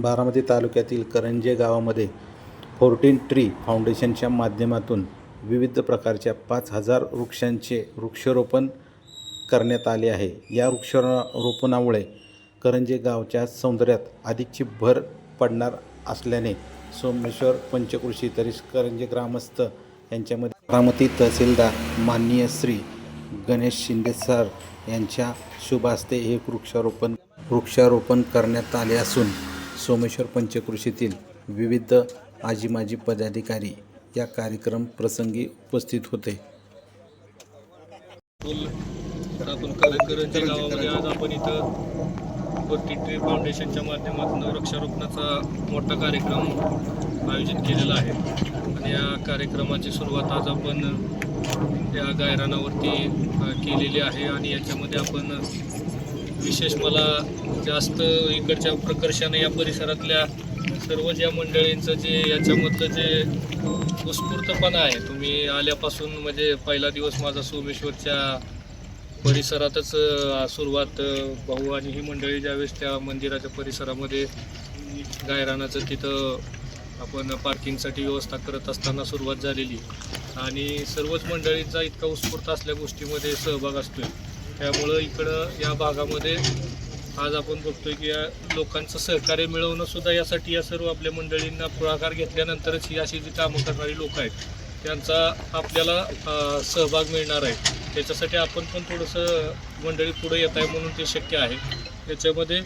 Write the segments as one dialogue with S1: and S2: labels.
S1: बारामती तालुक्यातील करंजे गावामध्ये fourteen tree फाउंडेशनच्या माध्यमातून विविध प्रकारच्या पाच हजार वृक्षांचे वृक्षारोपण करण्यात आले आहे. या वृक्षारोपणामुळे करंजे गावच्या सौंदर्यात अधिकची भर पडणार असल्याने सोमेश्वर पंचकृषी तरी करंजे ग्रामस्थ यांच्यामध्ये बारामती तहसीलदार माननीय श्री गणेश शिंदे सर यांच्या शुभ हस्ते हे वृक्षारोपण वृक्षारोपण करण्यात आले असून सोमेश्वर पंचकृषीतील विविध आजी माजी पदाधिकारी या कार्यक्रम प्रसंगी उपस्थित होते.
S2: आपण करंजी गावामध्ये आज आपण इथं ट्री फाउंडेशनच्या माध्यमातून वृक्षारोपणाचा मोठा कार्यक्रम आयोजित केलेला आहे. आणि या कार्यक्रमाची सुरुवात आज आपण या गायरानावरती केलेली आहे. आणि याच्यामध्ये आपण विशेष मला जास्त इकडच्या प्रकर्षाने या परिसरातल्या सर्व ज्या मंडळींचं जे याच्यामधलं जे उत्स्फूर्तपणा आहे तुम्ही आल्यापासून म्हणजे पहिला दिवस माझा सोमेश्वरच्या परिसरातच सुरुवात भाऊ आणि ही मंडळी ज्यावेळेस त्या मंदिराच्या परिसरामध्ये गायरानाचं तिथं आपण पार्किंगसाठी व्यवस्था करत असताना सुरुवात झालेली. आणि सर्वच मंडळींचा इतका उत्स्फूर्त असल्या गोष्टीमध्ये सहभाग असतोय. त्यामुळं इकडं या भागामध्ये आज आपण बघतोय की या लोकांचं सहकार्य मिळवणं सुद्धा यासाठी या सर्व आपल्या मंडळींना पुढाकार घेतल्यानंतरच ही अशी जी कामं करणारी लोक आहेत त्यांचा आपल्याला सहभाग मिळणार आहे. त्याच्यासाठी आपण पण थोडंसं मंडळी पुढे येत आहे म्हणून ते शक्य आहे. त्याच्यामध्ये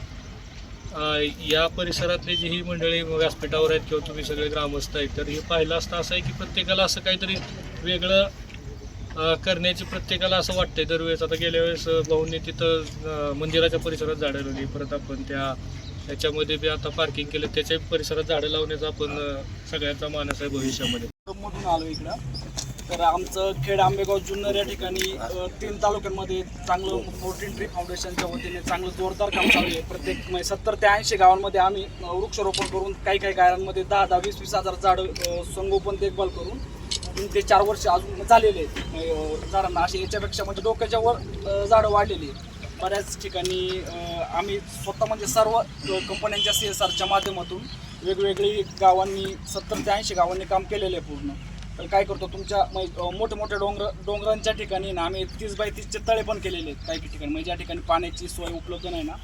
S2: या परिसरातली जी ही मंडळी व्यासपीठावर आहेत किंवा तुम्ही सगळे ग्रामस्थ आहेत तर हे पाहिलं असतं असं आहे की प्रत्येकाला असं काहीतरी वेगळं करण्याची प्रत्येकाला असं वाटतंय. दरवेळेस आता गेल्या वेळेस भाऊंनी तिथं मंदिराच्या परिसरात झाडं लावली. परत आपण त्या त्याच्यामध्ये बी आता पार्किंग केलं. त्याच्या परिसरात झाडं लावण्याचा आपण सगळ्यांचा मानस आहे भविष्यामध्ये.
S3: मधून आलो इकडं. तर आमचं खेड आंबेगाव जुन्नर या ठिकाणी तीन तालुक्यांमध्ये चांगलं फोर्टीन ट्री फाउंडेशनच्या वतीने चांगलं जोरदार काम चालू आहे. प्रत्येक म्हणजे सत्तर ते ऐंशी गावांमध्ये आम्ही वृक्षारोपण करून काही काही गायांमध्ये दहा दहा वीस वीस हजार झाडं संगोपन देखभाल करून तीन ते चार वर्ष अजून झालेले आहेत. झाडांना असे याच्यापेक्षा म्हणजे डोक्याच्या वर झाडं वाढलेली आहेत. बऱ्याच ठिकाणी आम्ही स्वतः म्हणजे सर्व कंपन्यांच्या सी एस आरच्या माध्यमातून वेगवेगळी गावांनी सत्तर ते ऐंशी गावांनी काम केलेलं आहे पूर्ण. तर काय करतो तुमच्या मोठे मोठे डोंगर डोंगरांच्या ठिकाणी ना आम्ही तीस बाय तीसचे तळे पण केलेले आहेत काही ठिकाणी. म्हणजे ज्या ठिकाणी पाण्याची सोय उपलब्ध नाही ना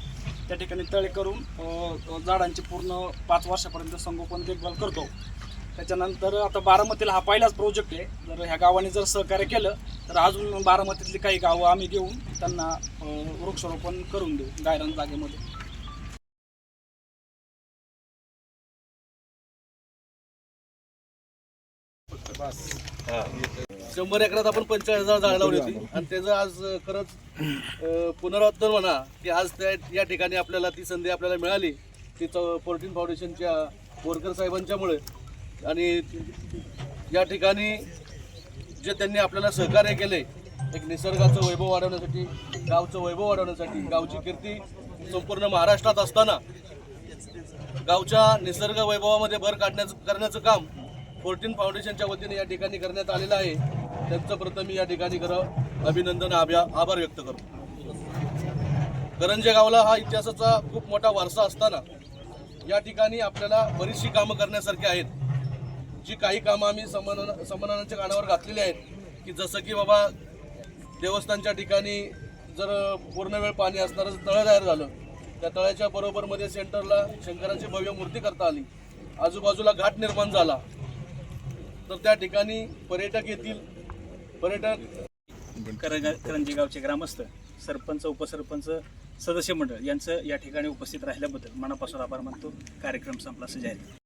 S3: त्या ठिकाणी तळे करून झाडांची पूर्ण पाच वर्षापर्यंत संगोपन देखभाल करतो. त्याच्यानंतर आता बारामतीला हा पहिलाच प्रोजेक्ट आहे. जर ह्या गावाने जर सहकार्य केलं तर अजून बारामतीतली काही गावं आम्ही घेऊन त्यांना वृक्षारोपण करून देऊ गायरान जागेमध्ये.
S4: शंभर एकरात आपण पंचेचाळीस हजार झाडं लावली होती. आणि त्याचं आज खरंच अं, म्हणा की आज त्या या ठिकाणी आपल्याला ती संधी आपल्याला मिळाली. ती फोर्टीन फाउंडेशनच्या बोरकर साहेबांच्यामुळे. आणि या ठिकाणी जे त्यांनी आपल्याला सहकार्य केले एक निसर्गाचं वैभव वाढवण्यासाठी गावचं वैभव वाढवण्यासाठी गावची कीर्ती संपूर्ण महाराष्ट्रात असताना गावच्या निसर्ग वैभवामध्ये भर काढण्याचं करण्याचं काम फोर्टीन फाउंडेशनच्या वतीने या ठिकाणी करण्यात आलेलं आहे. त्यांचं प्रथम मी या ठिकाणी खरं अभिनंदन आभ्या आभार व्यक्त करतो. करंजे गावला हा इतिहासाचा खूप मोठा वारसा असताना या ठिकाणी आपल्याला बरीचशी कामं करण्यासारखी आहेत. जी काही कामं आम्ही समन समन्वयाच्या कानावर घातलेली आहेत की जसं की बाबा देवस्थानच्या ठिकाणी जर पूर्ण वेळ पाणी असणारं तळं तयार झालं त्या तळ्याच्या बरोबरमध्ये सेंटरला शंकराची भव्य मूर्ती करता आली. आजूबाजूला घाट निर्माण झाला. तर त्या ठिकाणी पर्यटक येतील. पर्यटक
S5: करंजी गावचे ग्रामस्थ सरपंच उपसरपंच सदस्य मंडळ यांचं या ठिकाणी उपस्थित राहिल्याबद्दल मनापासून आभार मानतो. कार्यक्रम संपला. सजाईल